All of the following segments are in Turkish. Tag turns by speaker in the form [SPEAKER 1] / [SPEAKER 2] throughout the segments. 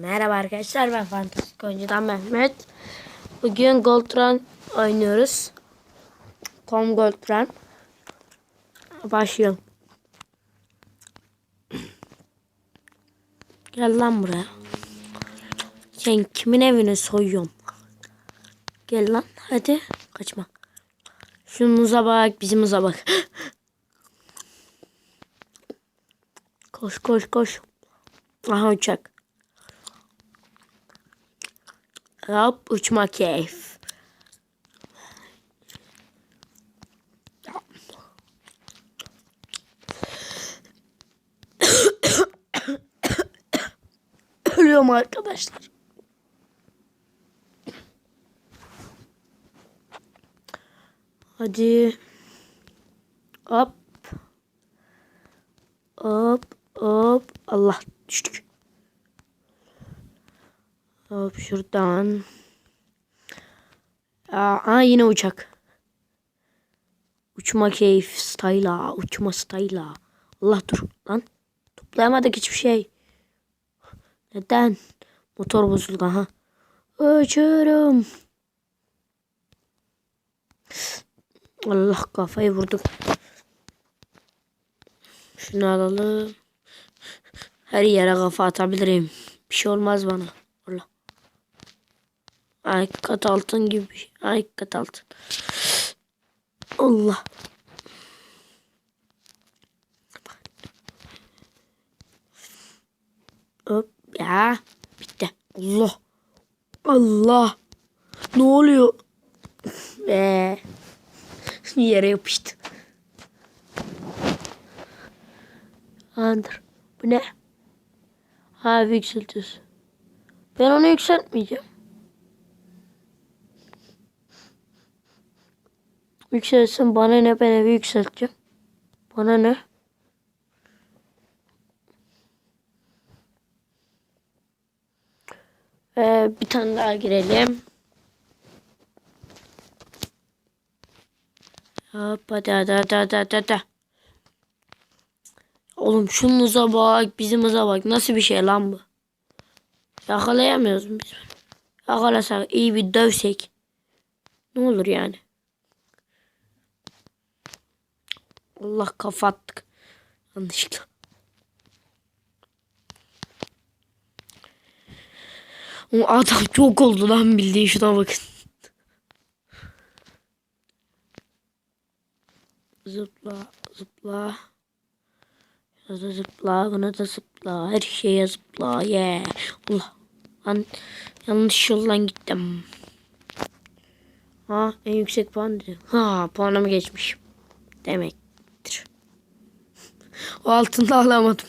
[SPEAKER 1] Merhaba arkadaşlar ben Fantastik Oyuncu'dan Mehmet. Bugün Gold Run oynuyoruz. Tom Gold Run. Başlıyorum. Gel lan buraya. Sen kimin evini soyuyorsun? Gel lan hadi kaçma. Şunuza bak bizimize bak. koş koş koş. Aha uçak. Hop uçma keyif. Ölüyorum arkadaşlar. Hadi. Hop. Hop hop. Allah düştük. Hop şuradan. Aa, yine uçak. Uçma keyif style'a. Uçma style'a. Allah dur lan. Toplayamadık hiçbir şey. Neden? Motor bozuldu ha. Uçurum. Allah kafayı vurduk. Şunu alalım. Her yere kafa atabilirim. Bir şey olmaz bana. Allah. Ay kat altın gibi şey. Ay kat altın. Allah. Hop ya. Bitti. Allah. Allah. Ne oluyor? Be. Yere yapıştı. Andır. Bu ne? Ha yükseltiyoruz. Ben onu yükseltmeyeceğim. Yükselsin bana ne ben evi yükselteceğim. Bana ne? Ee, bir tane daha girelim. Hop hadi hadi hadi hadi hadi. hadi. Oğlum şunuza bak bizimize bak nasıl bir şey lan bu. Yakalayamıyoruz biz? Yakalasak iyi bir dövsek. Ne olur yani. Allah kafa attık. Yanlışlıkla. O adam çok oldu lan bildiğin şuna bakın. Zıpla zıpla. Şuna da zıpla buna da zıpla. Her şeye zıpla. Yeah. Allah. Lan yanlış yoldan gittim. Ha en yüksek puan dedi. Ha puanımı geçmiş. Demektir. o altında alamadım.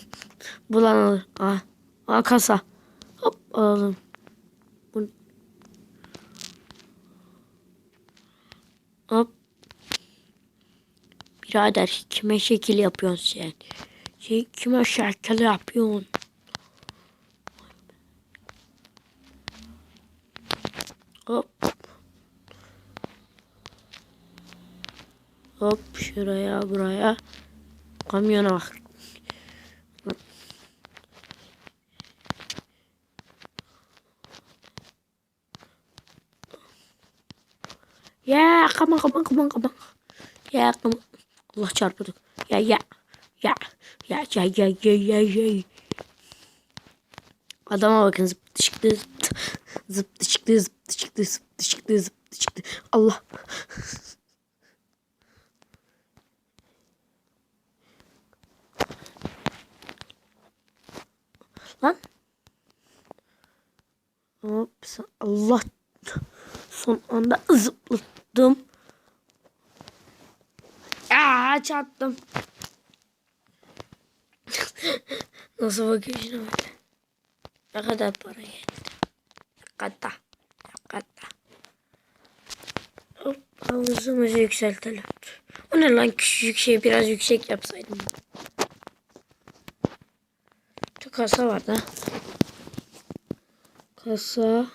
[SPEAKER 1] Bulan alır. Ha. Ha kasa. Hop alalım. Bu... Hop. Birader kime şekil yapıyorsun sen? Sen kime şekil yapıyorsun? Hop. Hop şuraya buraya. Kamyona bak. Ya come on, come on. Ya on. Allah çarpıyorduk. Ya ya. Ya. Ya ya ya ya ya ya. Adama bakın zıptı çıktı zıptı. Zıptı çıktı zıptı çıktı zıptı çıktı zıptı çıktı. Allah. Lan. Hop. Allah. Son anda zıpladım. Aa çarptım. Nasıl bakıyor şuna. Ne kadar para yetti. Ne kadar. Ne kadar. Hop havuzumuzu yükseltelim. O ne lan küçücük şey biraz yüksek yapsaydım. Şu kasa var da. Kasa.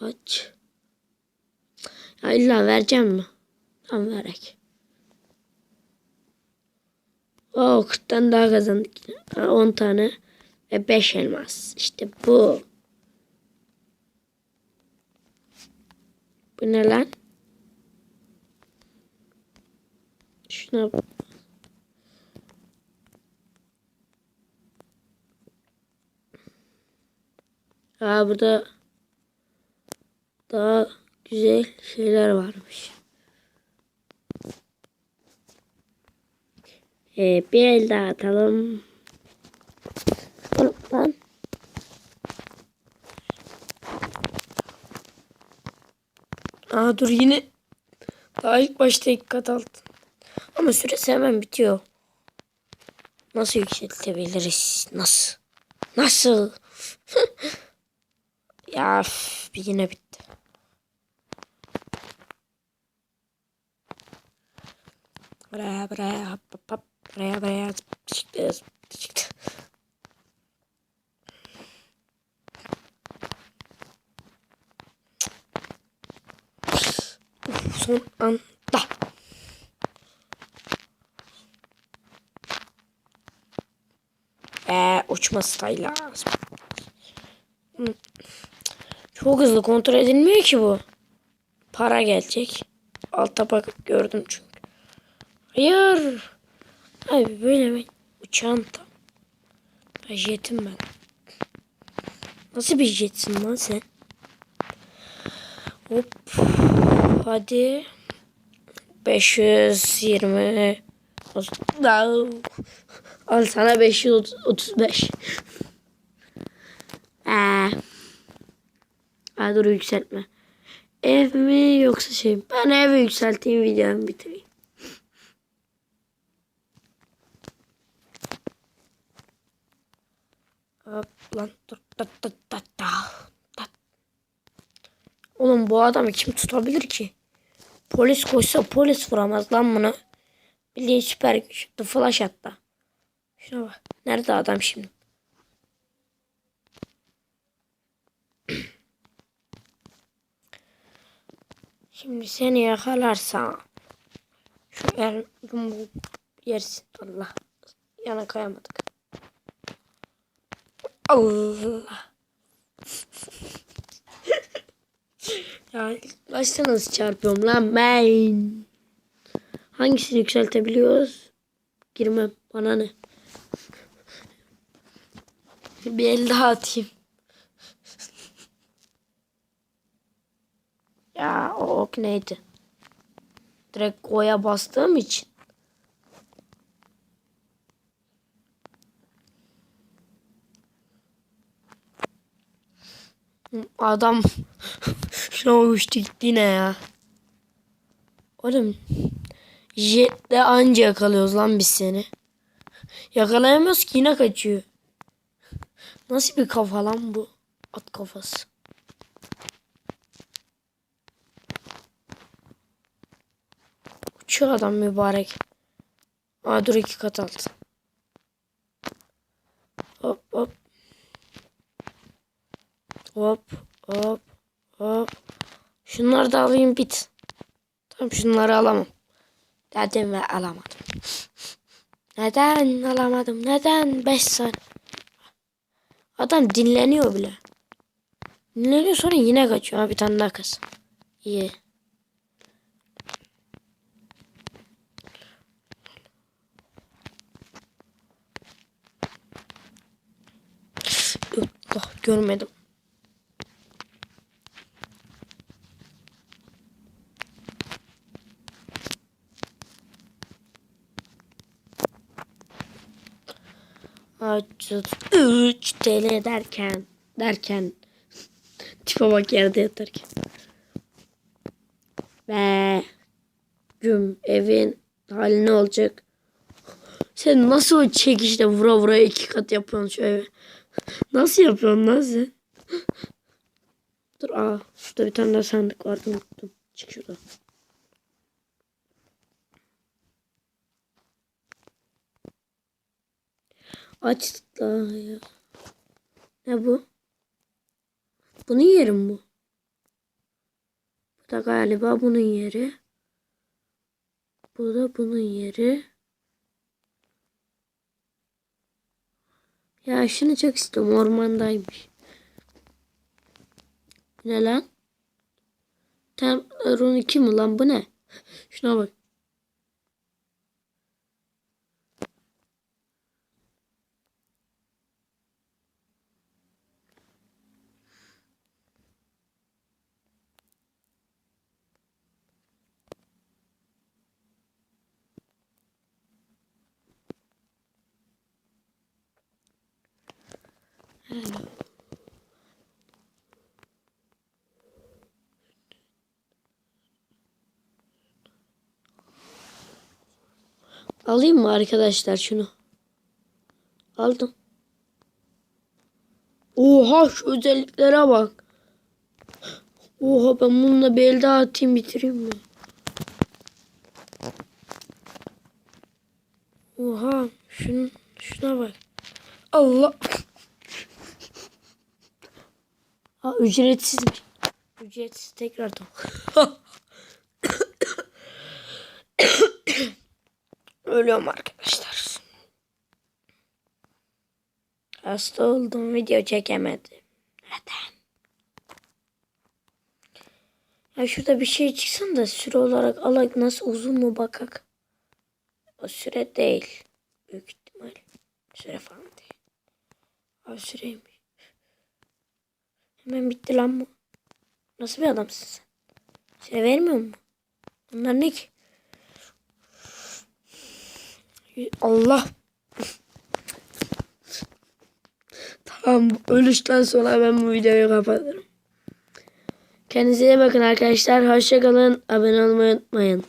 [SPEAKER 1] Aç. Ya illa vereceğim mi? Tamam verek. Oo 40'tan daha kazandık. Ha, 10 tane. Ve 5 elmas. İşte bu. Bu ne lan? Şuna. Aa burada daha güzel şeyler varmış. Ee, bir el daha atalım. Lan. Aa dur yine. Daha ilk başta ilk kat altın. Ama süresi hemen bitiyor. Nasıl yükseltebiliriz? Nasıl? Nasıl? ya bir yine bitti. Buraya buraya hop hop hop. Buraya buraya çıktı çıktı. Son anda. Ee, uçma style lazım. Çok hızlı kontrol edilmiyor ki bu. Para gelecek. Alta bakıp gördüm çünkü. Hayır. Abi böyle mi? Uçağım tam. Ben jetim ben. Nasıl bir jetsin lan sen? Hop. Hadi. 520. Al sana 535. Ee. Ha, dur yükseltme. Ev mi yoksa şey mi? Ben evi yükselteyim videomu bitireyim. Hop lan dur. Da, da, da, da, da. Oğlum bu adamı kim tutabilir ki? Polis koşsa polis vuramaz lan bunu. Bildiğin süper güç. The Flash hatta. Şuna bak. Nerede adam şimdi? Şimdi seni yakalarsam şu el yumruğu yersin Allah. Yana kayamadık. Allah. ya başta nasıl çarpıyorum lan ben? Hangisini yükseltebiliyoruz? Girmem. Bana ne? Bir el daha atayım. ya o ok neydi? Direkt koya bastığım için. Adam şuna uçtu gitti yine ya. Oğlum jetle anca yakalıyoruz lan biz seni. Yakalayamıyoruz ki yine kaçıyor. Nasıl bir kafa lan bu? At kafası. Uçuyor adam mübarek. Aa dur iki kat altı. Hop hop. Hop hop hop. Şunları da alayım bit. Tamam şunları alamam. Dedim ve alamadım. Neden alamadım? Neden 5 saniye? Adam dinleniyor bile. Dinleniyor sonra yine kaçıyor. Ha, bir tane daha kız. İyi. Allah görmedim. 3 TL derken derken tipe bak yerde yatarken ve güm evin hali ne olacak? Sen nasıl o çekişte vura vura iki kat yapıyorsun şu evi? Nasıl yapıyorsun lan sen? Dur aa şurada bir tane daha sandık vardı unuttum. Çık şuradan. Aç ya. Ne bu? Bunun yeri mi bu? Bu da galiba bunun yeri. Bu da bunun yeri. Ya şunu çok istiyorum. Ormandaymış. Ne lan? Templar 12 mi lan bu ne? Şuna bak. Alayım mı arkadaşlar şunu? Aldım. Oha şu özelliklere bak. Oha ben bununla bir el daha atayım bitireyim mi? Oha şun, şuna bak. Allah. Ha ücretsizmiş. Ücretsiz tekrardan. Ölüyorum arkadaşlar. Hasta oldum video çekemedim. Neden? Ya şurada bir şey çıksın da süre olarak alak nasıl uzun mu bakak. O süre değil. Büyük ihtimal. Süre falan değil. Abi süreymiş. Hemen bitti lan bu. Nasıl bir adamsın sen? Süre vermiyor mu? Bunlar ne ki? Allah. tamam ölüşten sonra ben bu videoyu kapatırım. Kendinize iyi bakın arkadaşlar. Hoşçakalın. Abone olmayı unutmayın.